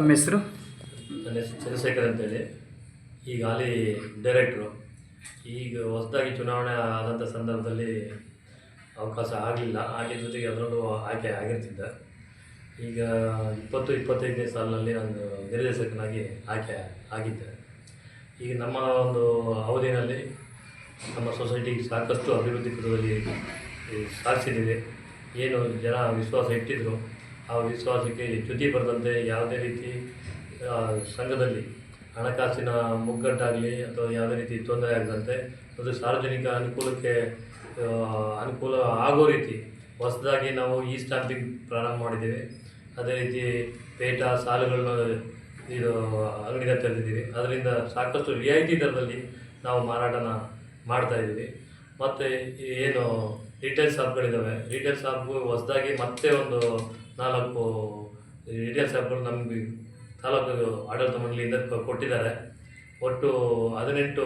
ತಮ್ಮ ಹೆಸರು? ನನ್ನ ಹೆಸರು ಚಂದ್ರಶೇಖರ್ ಅಂತೇಳಿ. ಈಗ ಅಲ್ಲಿ ಡೈರೆಕ್ಟ್ರು ಈಗ ಹೊಸದಾಗಿ ಚುನಾವಣೆ ಆದಂಥ ಸಂದರ್ಭದಲ್ಲಿ ಅವಕಾಶ ಆಗಲಿಲ್ಲ. ಆಗಿದ್ದ ಜೊತೆಗೆ ಅದರಲ್ಲೂ ಆಯ್ಕೆ ಆಗಿರ್ತಿದ್ದ. ಈಗ ಇಪ್ಪತ್ತು ಇಪ್ಪತ್ತೈದನೇ ಸಾಲಿನಲ್ಲಿ ನಾನು ನಿರ್ದೇಶಕನಾಗಿ ಆಯ್ಕೆ ಆಗಿದ್ದೆ. ಈಗ ನಮ್ಮ ಒಂದು ಅವಧಿನಲ್ಲಿ ನಮ್ಮ ಸೊಸೈಟಿ ಸಾಕಷ್ಟು ಅಭಿವೃದ್ಧಿ ಪಥದಲ್ಲಿ ಸಾಧಿಸಿದ್ದೀವಿ ಏನು ಜನ ವಿಶ್ವಾಸ ಇಟ್ಟಿದ್ರು. ಆ ವಿಶ್ವಾಸಕ್ಕೆ ಚ್ಯುತಿ ಬರದಂತೆ ಯಾವುದೇ ರೀತಿ ಸಂಘದಲ್ಲಿ ಹಣಕಾಸಿನ ಮುಗ್ಗಟ್ಟಾಗಲಿ ಅಥವಾ ಯಾವುದೇ ರೀತಿ ತೊಂದರೆ ಆಗದಂತೆ ಮತ್ತು ಸಾರ್ವಜನಿಕ ಅನುಕೂಲಕ್ಕೆ ಅನುಕೂಲ ಆಗೋ ರೀತಿ ಹೊಸದಾಗಿ ನಾವು ಈ ಸ್ಟಾಂಪಿಂಗ್ ಪ್ರಾರಂಭ ಮಾಡಿದ್ದೀವಿ. ಅದೇ ರೀತಿ ಪೇಟ ಸಾಲುಗಳನ್ನ ಇದು ಅಂಗಡಿನ ತೆರೆದಿದ್ದೀವಿ ಅದರಿಂದ ಸಾಕಷ್ಟು ರಿಯಾಯಿತಿ ದರದಲ್ಲಿ ನಾವು ಮಾರಾಟನ ಮಾಡ್ತಾ ಇದ್ದೀವಿ. ಮತ್ತು ಏನು ರಿಟೇಲ್ ಶಾಪ್ಗಳಿದ್ದಾವೆ ರಿಟೇಲ್ ಶಾಪ್ಗೂ ಹೊಸದಾಗಿ ಮತ್ತೆ ಒಂದು ನಾಲ್ಕು ರಿಟೇಲ್ ಶಾಪ್ಗಳು ನಮಗೆ ತಾಲೂಕು ಆಡಳಿತ ಮಂಡಳಿಯಿಂದ ಕೊಟ್ಟಿದ್ದಾರೆ. ಒಟ್ಟು ಹದಿನೆಂಟು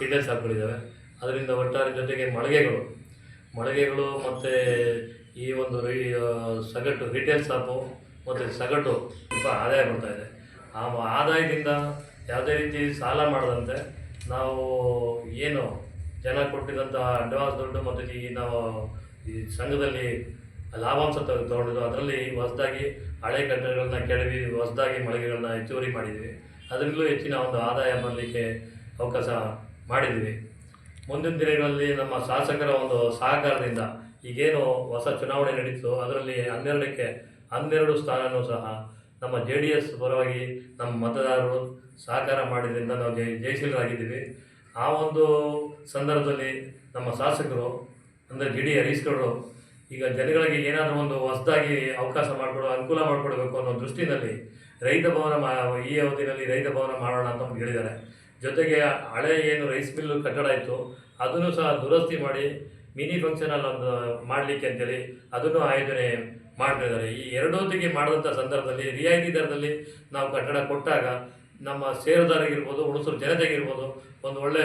ರಿಟೇಲ್ ಶಾಪ್ಗಳಿದ್ದಾವೆ ಅದರಿಂದ ಒಟ್ಟಾರೆ ಜೊತೆಗೆ ಮಳಿಗೆಗಳು. ಮಳಿಗೆಗಳು ಮತ್ತು ಈ ಒಂದು ಸಗಟು ರಿಟೇಲ್ ಶಾಪು ಮತ್ತು ಸಗಟು ತುಂಬ ಆದಾಯ ಇದೆ. ಆ ಆದಾಯದಿಂದ ಯಾವುದೇ ರೀತಿ ಸಾಲ ಮಾಡದಂತೆ ನಾವು ಏನು ಜನ ಕೊಟ್ಟಿದ್ದಂಥ ಅಡ್ವಾನ್ಸ್ ದುಡ್ಡು ಮತ್ತು ಈ ನಾವು ಈ ಸಂಘದಲ್ಲಿ ಲಾಭಾಂಶ ತಗ- ತಗೊಂಡಿದ್ದು, ಅದರಲ್ಲಿ ಹೊಸದಾಗಿ ಹಳೆ ಕಟ್ಟಡಗಳನ್ನ ಕೆಡವಿ, ಹೊಸದಾಗಿ ಮಳಿಗೆಗಳನ್ನ ಹೆಚ್ಚುವರಿ ಮಾಡಿದ್ವಿ. ಅದರಲ್ಲೂ ಹೆಚ್ಚಿನ ಒಂದು ಆದಾಯ ಬರಲಿಕ್ಕೆ ಅವಕಾಶ ಮಾಡಿದ್ವಿ. ಮುಂದಿನ ದಿನಗಳಲ್ಲಿ ನಮ್ಮ ಶಾಸಕರ ಒಂದು ಸಹಕಾರದಿಂದ ಈಗೇನು ಹೊಸ ಚುನಾವಣೆ ನಡೀತು ಅದರಲ್ಲಿ ಹನ್ನೆರಡಕ್ಕೆ ಹನ್ನೆರಡು ಸ್ಥಾನವೂ ಸಹ ನಮ್ಮ ಜೆ ಡಿ ಎಸ್ ಪರವಾಗಿ ನಮ್ಮ ಮತದಾರರು ಸಹಕಾರ ಮಾಡಿದ್ರಿಂದ ನಾವು ಜಯ ಜಯಶೀಲರಾಗಿದ್ದೀವಿ. ಆ ಒಂದು ಸಂದರ್ಭದಲ್ಲಿ ನಮ್ಮ ಶಾಸಕರು, ಅಂದರೆ ಜಿ ಡಿ ಹರೀಶ್ಗೌಡರು ಈಗ ಜನಗಳಿಗೆ ಏನಾದರೂ ಒಂದು ಹೊಸದಾಗಿ ಅವಕಾಶ ಮಾಡಿಕೊಡೋ, ಅನುಕೂಲ ಮಾಡಿಕೊಡ್ಬೇಕು ಅನ್ನೋ ದೃಷ್ಟಿನಲ್ಲಿ ರೈತ ಭವನ ಮಾ ಈ ಅವಧಿನಲ್ಲಿ ರೈತ ಭವನ ಮಾಡೋಣ ಅಂತ ಒಂದು ಹೇಳಿದ್ದಾರೆ. ಜೊತೆಗೆ ಹಳೆ ಏನು ರೈಸ್ ಮಿಲ್ ಕಟ್ಟಡ ಇತ್ತು, ಅದನ್ನು ಸಹ ದುರಸ್ತಿ ಮಾಡಿ ಮಿನಿ ಫಂಕ್ಷನ್ ಅಲ್ಲಿ ಒಂದು ಮಾಡಲಿಕ್ಕೆ ಅಂತೇಳಿ ಅದನ್ನು ಆಯೋಜನೆ ಮಾಡ್ತಿದ್ದಾರೆ ಈ ಎರಡೊತ್ತಿಗೆ ಮಾಡಿದಂಥ ಸಂದರ್ಭದಲ್ಲಿ, ರಿಯಾಯಿತಿ ದರದಲ್ಲಿ ನಾವು ಕಟ್ಟಡ ಕೊಟ್ಟಾಗ ನಮ್ಮ ಷೇರುದಾರರಿಗಿರ್ಬೋದು ಜನತೆ ಜನತೆಗಿರ್ಬೋದು ಒಂದು ಒಳ್ಳೆ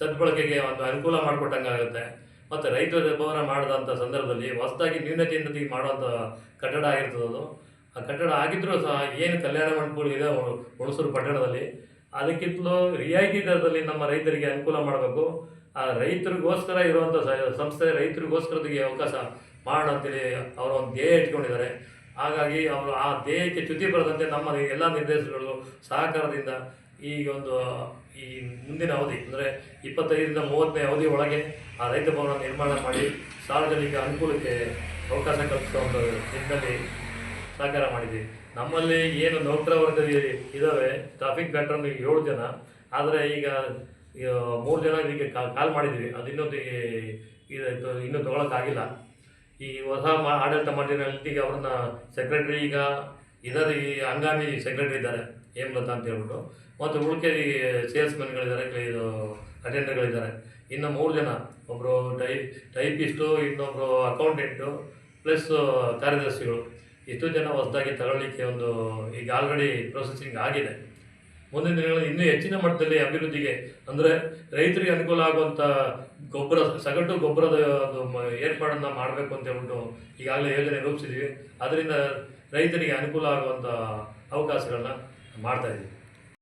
ಸದ್ಬಳಕೆಗೆ ಒಂದು ಅನುಕೂಲ ಮಾಡಿಕೊಟ್ಟಂಗೆ ಆಗುತ್ತೆ ಮತ್ತು ರೈತ ಭವನ ಮಾಡಿದಂಥ ಸಂದರ್ಭದಲ್ಲಿ ಹೊಸದಾಗಿ ನ್ಯೂನತೆಯಿಂದ ಮಾಡುವಂಥ ಕಟ್ಟಡ ಆಗಿರ್ತದದು ಆ ಕಟ್ಟಡ ಆಗಿದ್ದರೂ ಸಹ ಏನು ಕಲ್ಯಾಣ ಮಂಟಪಗಳಿದೆ ಇದೆ ಹುಣಸೂರು ಪಟ್ಟಣದಲ್ಲಿ, ಅದಕ್ಕಿಂತಲೂ ರಿಯಾಯಿತಿ ದರದಲ್ಲಿ ನಮ್ಮ ರೈತರಿಗೆ ಅನುಕೂಲ ಮಾಡಬೇಕು. ಆ ರೈತರಿಗೋಸ್ಕರ ಇರುವಂಥ ಸಂಸ್ಥೆ ರೈತರಿಗೋಸ್ಕರದಿಗೆ ಅವಕಾಶ ಮಾಡೋಣ ಅಂತೇಳಿ ಅವರು ಒಂದು ಧ್ಯೇಯ ಇಟ್ಕೊಂಡಿದ್ದಾರೆ. ಹಾಗಾಗಿ ಅವರು ಆ ಧ್ಯೇಯಕ್ಕೆ ಚ್ಯುತಿ ಬರದಂತೆ ನಮ್ಮ ಎಲ್ಲ ನಿರ್ದೇಶಕರು ಸಹಕಾರದಿಂದ ಈಗ ಒಂದು ಈ ಮುಂದಿನ ಅವಧಿ, ಅಂದರೆ ಇಪ್ಪತ್ತೈದರಿಂದ ಮೂವತ್ತನೇ ಅವಧಿ ಒಳಗೆ ಆ ರೈತ ಭವನ ನಿರ್ಮಾಣ ಮಾಡಿ ಸಾರ್ವಜನಿಕ ಅನುಕೂಲಕ್ಕೆ ಅವಕಾಶ ಕಲ್ಪಿಸುವ ಒಂದು ನಿಟ್ಟಿನಲ್ಲಿ ಸಹಕಾರ ಮಾಡಿದ್ದೀವಿ ನಮ್ಮಲ್ಲಿ ಏನು ನೌಕರ ವರ್ಗದಲ್ಲಿ ಇದ್ದಾವೆ ಟ್ರಾಫಿಕ್ ಪ್ಯಾಟ್ರನ್ ಏಳು ಜನ, ಆದರೆ ಈಗ ಈಗ ಮೂರು ಜನ ಇದಕ್ಕೆ ಕಾಲ್ ಮಾಡಿದ್ವಿ. ಅದು ಇನ್ನೊಂದು ಇದು ಇನ್ನೂ ತೊಗೊಳಕ್ಕಾಗಿಲ್ಲ. ಈ ಹೊಸ ಮಾ, ಆಡಳಿತ ಈಗ ಅವ್ರನ್ನ ಸೆಕ್ರೆಟ್ರಿ ಈಗ, ಇದರ ಈ ಹಂಗಾಮಿ ಸೆಕ್ರೆಟರಿ ಇದ್ದಾರೆ. ಹೇಮಲತಾ ಅಂತ ಹೇಳ್ಬಿಟ್ಟು. ಮತ್ತು ಉಳಿಕೆ ಸೇಲ್ಸ್ಮನ್ಗಳಿದ್ದಾರೆ ಇದು ಅಟೆಂಡರ್ಗಳಿದ್ದಾರೆ. ಇನ್ನು ಮೂರು ಜನ ಒಬ್ಬರು ಟೈ, ಟೈಪಿಸ್ಟು ಇನ್ನೊಬ್ಬರು ಅಕೌಂಟೆಂಟು, ಪ್ಲಸ್ ಕಾರ್ಯದರ್ಶಿಗಳು. ಇಷ್ಟು ಜನ ಹೊಸದಾಗಿ ತಗೊಳ್ಳಿಕ್ಕೆ ಒಂದು ಈಗ ಆಲ್ರೆಡಿ ಪ್ರೊಸೆಸಿಂಗ್ ಆಗಿದೆ. ಮುಂದಿನ ದಿನಗಳಲ್ಲಿ ಇನ್ನೂ ಹೆಚ್ಚಿನ ಮಟ್ಟದಲ್ಲಿ ಅಭಿವೃದ್ಧಿಗೆ, ಅಂದರೆ ರೈತರಿಗೆ ಅನುಕೂಲ ಆಗುವಂಥ ಗೊಬ್ಬರ, ಸಗಟು ಗೊಬ್ಬರದ ಒಂದು ಏರ್ಪಾಡನ್ನು ಮಾಡಬೇಕು ಅಂತ ಹೇಳ್ಬಿಟ್ಟು ಈಗಾಗಲೇ ಯೋಜನೆ ರೂಪಿಸಿದ್ದೀವಿ ಅದರಿಂದ ರೈತರಿಗೆ ಅನುಕೂಲ ಆಗುವಂಥ ಅವಕಾಶಗಳನ್ನ ಮಾಡ್ತಾ ಇದ್ದೀವಿ.